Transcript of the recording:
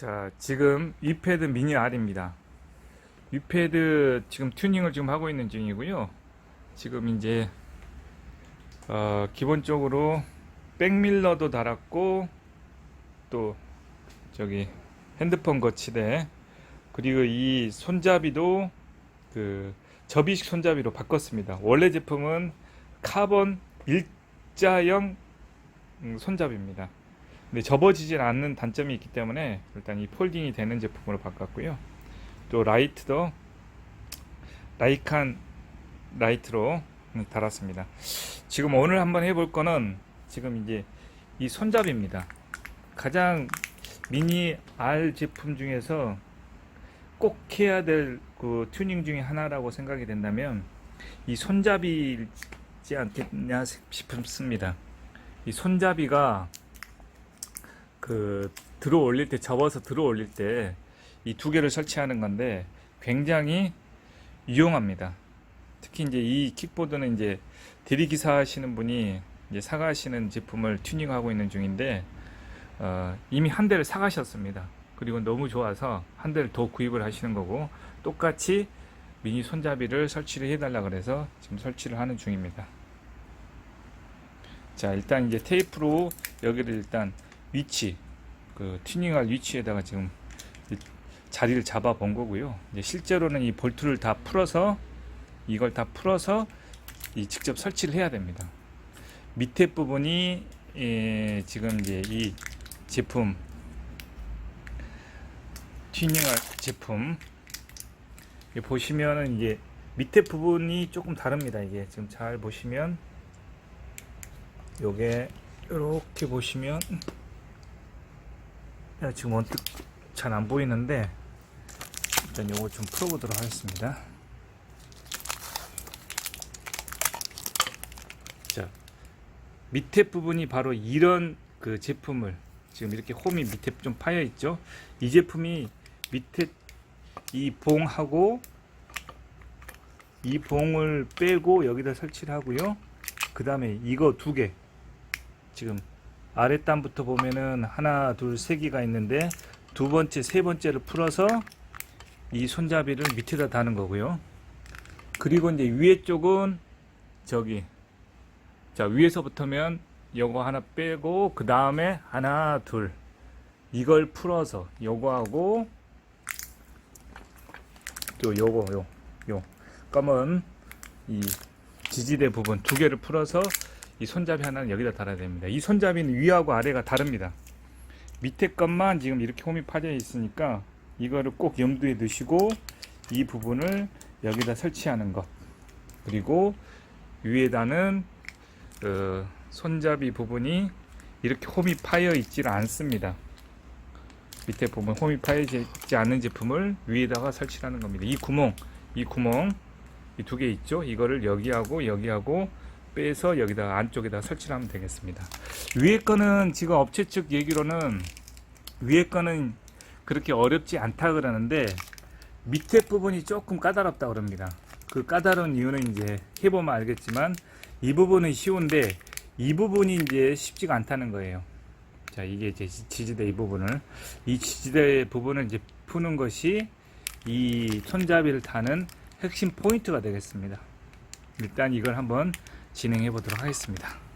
자, 지금 위패드 미니 R입니다. 위패드 지금 튜닝을 지금 하고 있는 중이고요. 지금 이제 어, 기본적으로 백밀러도 달았고 또 저기 핸드폰 거치대 그리고 이 손잡이도 그 접이식 손잡이로 바꿨습니다. 원래 제품은 카본 일자형 음, 손잡이입니다. 근데 접어지질 않는 단점이 있기 때문에 일단 이 폴딩이 되는 제품으로 바꿨고요. 또 라이트도 라이칸 라이트로 달았습니다. 지금 오늘 한번 해볼 거는 지금 이제 이 손잡이입니다. 가장 미니 R 제품 중에서 꼭 해야 될 그 튜닝 중에 하나라고 생각이 된다면 이 손잡이지 않겠냐 싶습니다. 이 손잡이가 그 들어 올릴 때 접어서 들어 올릴 때 이 두 개를 설치하는 건데 굉장히 유용합니다. 특히 이제 이 킥보드는 이제 대리 기사 하시는 분이 이제 사가시는 제품을 튜닝하고 있는 중인데 어, 이미 한 대를 사가셨습니다. 그리고 너무 좋아서 한 대를 더 구입을 하시는 거고 똑같이 미니 손잡이를 설치를 해달라 그래서 지금 설치를 하는 중입니다. 자 일단 이제 테이프로 여기를 일단 위치 그 튜닝할 위치에다가 지금 이 자리를 잡아 본 거고요. 이제 실제로는 이 볼트를 다 풀어서 이걸 다 풀어서 이 직접 설치를 해야 됩니다. 밑에 부분이 예, 지금 이제 이 제품 튜닝할 제품 보시면은 이게 밑에 부분이 조금 다릅니다. 이게 지금 잘 보시면 요게 이렇게 보시면 야, 지금 언뜻 잘안 보이는데 일단 요거 좀 풀어보도록 하겠습니다. 자 밑에 부분이 바로 이런 그 제품을 지금 이렇게 홈이 밑에 좀 파여 있죠. 이 제품이 밑에 이 봉하고 이 봉을 빼고 여기다 설치를 하고요. 그 다음에 이거 두 개. 지금 아랫단부터 보면은 하나, 둘, 세 개가 있는데 두 번째, 세 번째를 풀어서 이 손잡이를 밑에다 다는 거고요. 그리고 이제 위에 쪽은 저기 자 위에서부터면 요거 하나 빼고 그 다음에 하나 둘 이걸 풀어서 요거하고 또 요거 요요 검은 이 지지대 부분 두 개를 풀어서 이 손잡이 하나는 여기다 달아야 됩니다. 이 손잡이는 위하고 아래가 다릅니다. 밑에 것만 지금 이렇게 홈이 파져 있으니까 이거를 꼭 염두에 두시고 이 부분을 여기다 설치하는 것 그리고 위에다는 그 손잡이 부분이 이렇게 홈이 파여 있질 않습니다. 밑에 부분 홈이 파여 있지 않는 제품을 위에다가 설치하는 겁니다. 이 구멍, 이 구멍, 이 두 개 있죠? 이거를 여기하고 여기하고 빼서 여기다 안쪽에다 설치를 하면 되겠습니다. 위에 거는 지금 업체 측 얘기로는 위에 거는 그렇게 어렵지 않다 그러는데 밑에 부분이 조금 까다롭다 그럽니다. 그 까다로운 이유는 이제 해보면 알겠지만 이 부분은 쉬운데 이 부분이 이제 쉽지가 않다는 거예요. 자, 이게 이제 지- 지지대 이 부분을 이 지지대 부분을 이제 푸는 것이 이 손잡이를 타는 핵심 포인트가 되겠습니다. 일단 이걸 한번 진행해 보도록 하겠습니다.